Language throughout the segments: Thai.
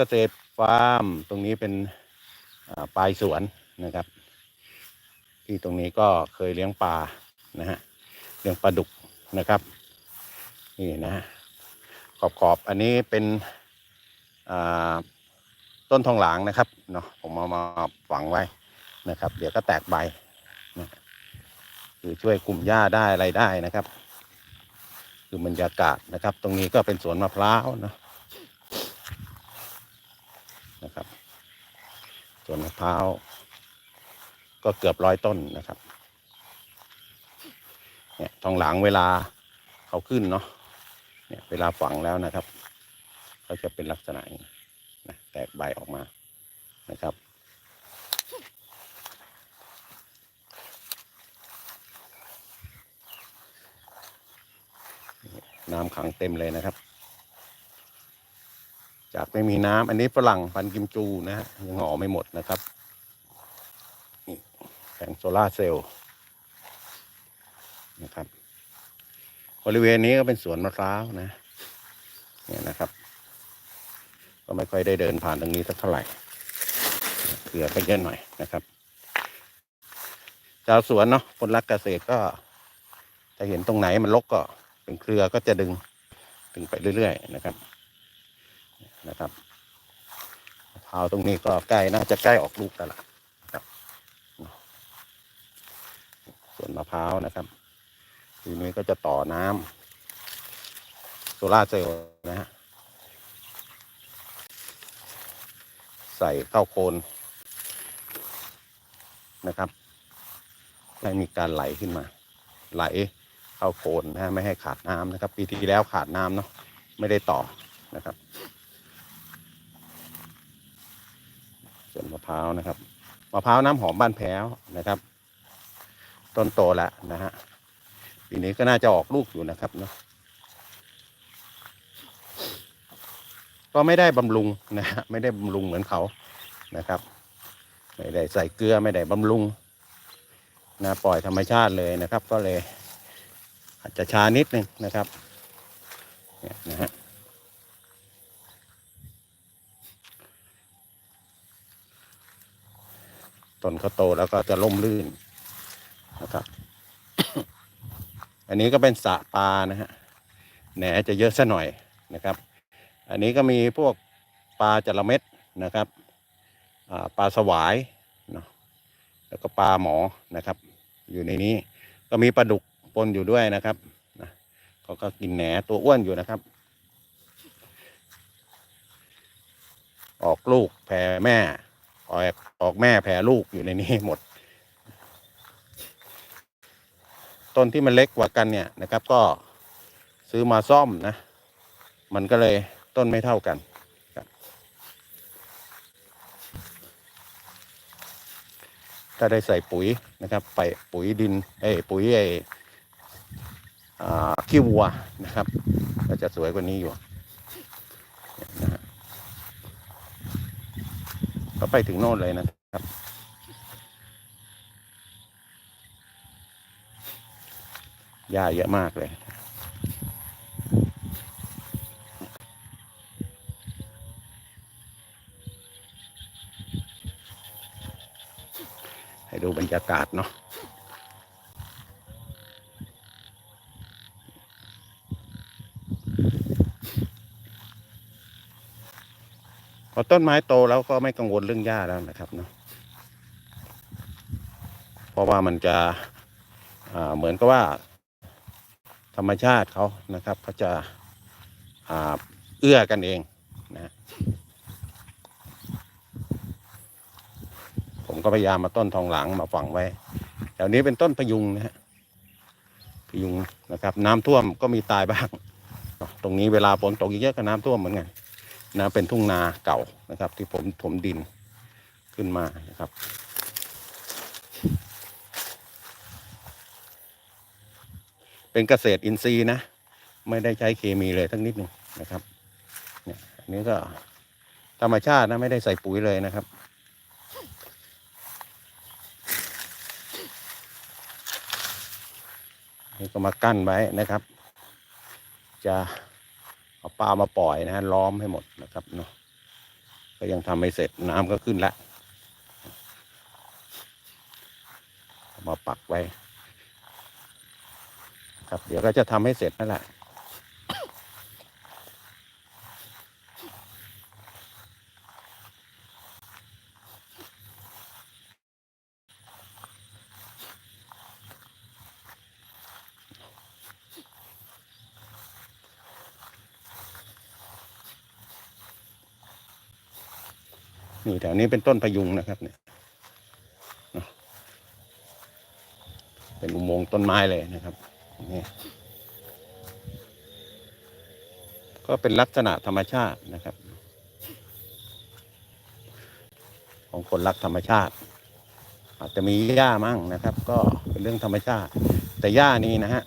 เกษตรฟาร์ม ตรงนี้เป็นปลายสวนนะครับ ที่ตรงนี้ก็เคยเลี้ยงปลานะฮะเลี้ยงปลาดุกนะครับนี่นะขอบขอบๆอันนี้เป็นต้นทองหลางนะครับเนาะผมเอามาฝังไว้นะครับ เดี๋ยวก็แตกใบนะคือช่วยคุมหญ้าได้อะไรได้นะครับ คือบรรยากาศนะครับ ตรงนี้ก็เป็นสวนมะพร้าวเนอะ นะครับสวนมะพร้าวก็เกือบร้อยต้นนะครับ เนี่ยทองหลางเวลาเขาขึ้นเนาะ เนี่ยเวลาฝังแล้วนะครับเขาจะเป็นลักษณะนี้นะแตกใบออกมานะครับน้ำขังเต็มเลยนะครับ จากไม่มีน้ำอันนี้ฝรั่งพันกิมจูนะฮะยังห่อไม่หมดนะครับนี่แผงโซลาเซลล์นะครับบริเวณนี้ก็เป็นสวนมะพร้าวนะเนี่ยนะครับ ก็ไม่ค่อยได้เดินผ่านตรงนี้สักเท่าไหร่เกลือก็เยอะหน่อยนะครับชาวสวนเนาะคนรักเกษตรก็จะเห็นตรงไหนมันรกก็เป็นเครือก็จะดึงดึงไปเรื่อย ๆ นะครับ นะครับมะพร้าวตรงนี้ก็ใกล้น่าจะใกล้ออกลูกแล้วล่ะครับ ส่วนมะพร้าวนะครับทีนี้ก็จะต่อน้ำโซล่าเซลล์นะฮะใส่เข้าโคนนะครับให้มีการไหลขึ้นมา ไหลเข้าโคนนะฮะไม่ให้ขาดน้ำนะครับ ปีที่แล้วขาดน้ำเนาะไม่ได้ต่อนะครับ ส่ วนมะพร้าวนะครับมะพร้าวน้ำหอมบ้านแพ้วนะครับ ต้นโตแล้วนะฮะปีนี้ก็น่าจะออกลูกอยู่นะครับเนาะก็ไม่ได้บำรุงนะฮะไม่ได้บำรุงเหมือนเขานะครับ ไม่ได้ใส่เกลือไม่ได้บำรุงนะปล่อยธรรมชาติเลยนะครับ ก็เลยอาจจะช้านิดนึงนะครับเนี่ยนะฮะ ต้นเขาโตแล้วก็จะล่มลื่นนะครับ อันนี้ก็เป็นสระปลานะฮะแหนจะเยอะซะหน่อยนะครับ อันนี้ก็มีพวกปลาจระเม็ดนะครับปลาสวายเนาะแล้วก็ปลาหมอนะครับ อยู่ในนี้ก็มีปลาดุกปนอยู่ด้วยนะครับนะเขาก็กินแหนตัวอ้วนอยู่นะครับ ออกลูกแผ่แม่ ออกออกแม่แผ่ลูกอยู่ในนี้หมด ต้นที่มันเล็กกว่ากันเนี่ยนะครับ ก็ซื้อมาซ่อมนะ มันก็เลยต้นไม่เท่ากันถ้าได้ใส่ปุ๋ยนะครับ ไปปุ๋ยดินเอ้ปุ๋ยไอ้ขี้วัวนะครับ ก็จะสวยกว่านี้อยู่นะฮะ ก็ไปถึงโน่นเลยนะครับ หญ้าเยอะมากเลย ให้ดูบรรยากาศเนาะ อต้นไม้โตแล้วก็ไม่กังวลเรื่องหญ้าแล้วนะครับเนาะเพราะว่ามันจะเหมือนกับว่า ธรรมชาติเขานะครับเขาจะาเอื้อกันเองนะผมก็พยายามมาต้นทองหลังมาฝังไว้แถวนี้เป็นต้นพยุงนะฮะพยุงนะครับ น้ำท่วมก็มีตายบ้าง ตรงนี้เวลาฝนตกเยอะก็น้ำท่วมเหมือนกัน นะเป็นทุ่งนาเก่านะครับ ที่ผมถมดินขึ้นมานะครับเป็นเกษตรอินทรีย์นะ ไม่ได้ใช้เคมีเลยทั้งนิดหนึ่งนะครับเนี่ยอันนี้ก็ธรรมชาตินะไม่ได้ใส่ปุ๋ยเลยนะครับ นี่ก็มากั้นไว้นะครับ จะ เอาปลามาปล่อยนะฮะล้อมให้หมดนะครับเนาะก็ยังทำไม่เสร็จน้ำก็ขึ้นละมาปักไว้ ครับเดี๋ยวก็จะทำให้เสร็จนั่นแหละ นี่แถวนี้เป็นต้นพยุงนะครับเนี่ยเนาะเป็นอุโมงค์ต้นไม้เลยนะครับนี่ก็เป็นลักษณะธรรมชาตินะครับ ของคนรักธรรมชาติ อาจจะมีหญ้ามั่งนะครับ ก็เป็นเรื่องธรรมชาติ แต่หญ้านี้นะฮะ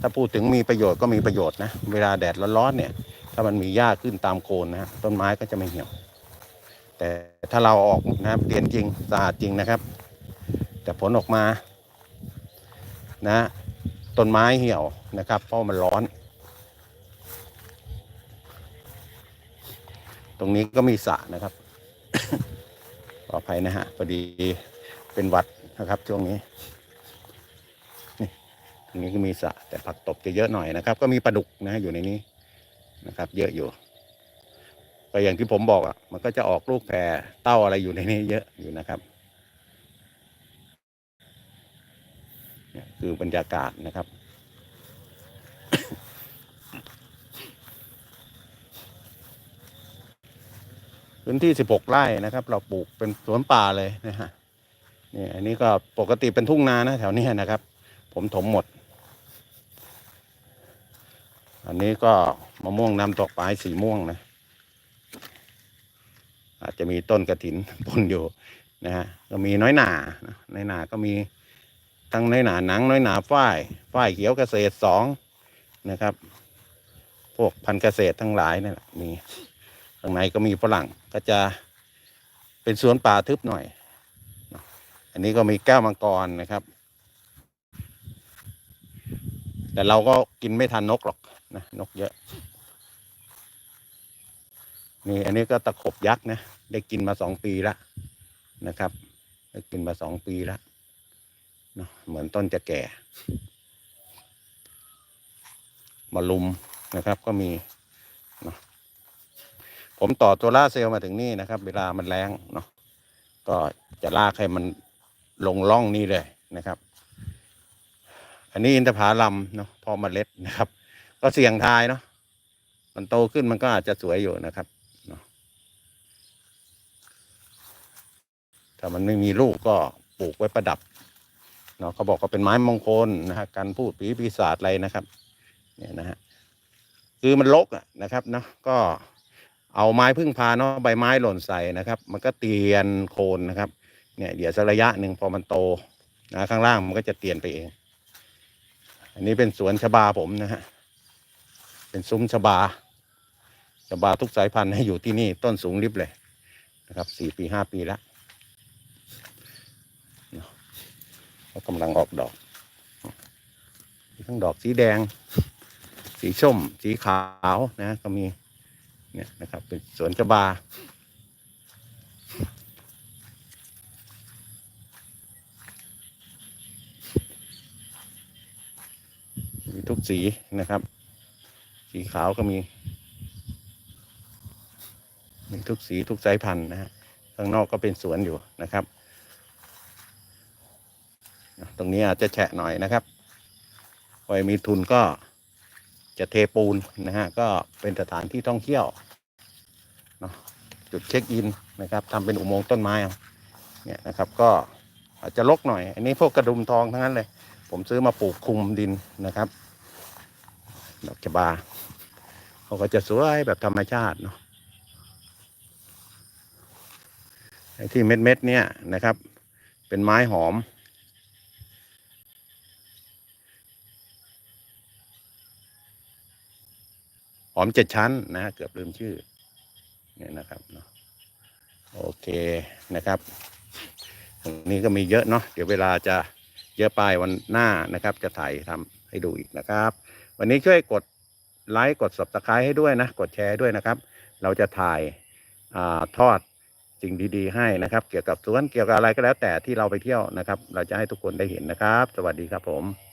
ถ้าพูดถึงมีประโยชน์ก็มีประโยชน์นะ เวลาแดดร้อนๆเนี่ย ถ้ามันมีหญ้าขึ้นตามโคนนะฮะต้นไม้ก็จะไม่เหี่ยว แต่ถ้าเราออกนะครับเรียนจริงสะอาดจริงนะครับ แต่ผลออกมานะต้นไม้เหี่ยวนะครับ เพราะมันร้อน ตรงนี้ก็มีสระนะครับขออภัยนะฮะพอดีเป็นวัดนะครับช่วงนี้นี่ตรงนี้ก็มีสระแต่ผักตบจะเยอะหน่อยนะครับ ก็มีปลาดุกนะอยู่ในนี้นะครับ เยอะอยู่ ก็อย่างที่ผมบอกอะ มันก็จะออกลูกแพรเต้าอะไรอยู่ในนี้ เยอะอยู่นะครับเนี่ยคือบรรยากาศนะครับ พื้นที่16ไร่นะครับ เราปลูกเป็นสวนป่าเลยนะฮะนี่อันนี้ก็ปกติเป็นทุ่งนานะแถวเนี้ยนะครับ ผมถมหมด อันนี้ก็มะม่วงน้ำตกปลายสีม่วงนะ อาจจะมีต้นกระถินปนอยู่นะฮะก็มีน้อยหนานะน้อยหนาก็มีทั้งน้อยหนาหนัง น้อยหนาฝ้ายฝ้ายเขียวเกษตรสองนะครับ พวกพันธุ์เกษตรทั้งหลายนั่แหละมีข้างในก็มีฝรั่งก็จะเป็นสวนป่าทึบหน่อย อันนี้ก็มีแก้วมังกรนะครับ แต่เราก็กินไม่ทันนกหรอกนะนกเยอะ นี่อันนี้ก็ตะขบยักษ์นะ ได้กินมาสองปีแล้วนะครับ ได้กินมาสองปีแล้วเนาะเหมือนต้นจะแก่ มาลุมนะครับก็มีเนาะผมต่อตัวล่าเซลล์มาถึงนี่นะครับ เวลามันแรงเนาะก็จะลากให้มันลงล่องนี่เลยนะครับ อันนี้อินทผลัมเนาะพอมเมล็ดนะครับ ก็เสี่ยงทายเนาะมันโตขึ้นมันก็อาจจะสวยอยู่นะครับ ถ้ามันไม่มีลูกก็ปลูกไว้ประดับเนาะเขาบอกว่าเป็นไม้มงคลนะฮะการพูดผีปีศาจอะไรนะครับเนี่ยนะฮะคือมันรกอะนะครับเนาะก็เอาไม้พึ่งพาเนาะใบไม้หล่นใส่นะครับ มันก็เตียนโคนนะครับเนี่ยเดี๋ยวสักระยะหนึ่งพอมันโตนะข้างล่างมันก็จะเตียนไปเอง อันนี้เป็นสวนชบาผมนะฮะเป็นซุ้มชบาชบาทุกสายพันธุ์ให้อยู่ที่นี่ต้นสูงริบเลยนะครับสี่ปีห้าปีแล้ว เขากำลังออกดอกมีทั้งดอกสีแดง สีส้ม สีขาวนะ ก็มีเนี่ยนะครับ เป็นสวนจบามีทุกสีนะครับ สีขาวก็มี มีทุกสีทุกสายพันธุ์นะฮะข้างนอกก็เป็นสวนอยู่นะครับ ตรงนี้อาจจะแฉะหน่อยนะครับพอมีทุนก็จะเทปูนนะฮะก็เป็นสถานที่ท่องเที่ยวเนาะจุดเช็คอินนะครับทำเป็นอุโมงค์ต้นไม้เนี่ยนะครับก็อาจจะลกหน่อย อันนี้พวกกระดุมทองทั้งนั้นเลย ผมซื้อมาปลูกคลุมดินนะครับดอกจบาเขาก็จะสวยแบบธรรมชาติเนาะที่เม็ดเม็ดๆเนี่ยนะครับ เป็นไม้หอม หอมเจ็ดชั้นนะเกือบลืมชื่อเนี่ยนะครับเนาะโอเคนะครับตรงนี้ก็มีเยอะเนาะเดี๋ยวเวลาจะเยอะไปวันหน้านะครับ จะถ่ายทำให้ดูอีกนะครับ วันนี้ช่วยกดไลค์กด subscribe ให้ด้วยนะ กดแชร์ด้วยนะครับ เราจะถ่ายอาทอดสิ่งดีๆให้นะครับ เกี่ยวกับสวนเกี่ยวกับอะไรก็แล้วแต่ที่เราไปเที่ยวนะครับ เราจะให้ทุกคนได้เห็นนะครับ สวัสดีครับผม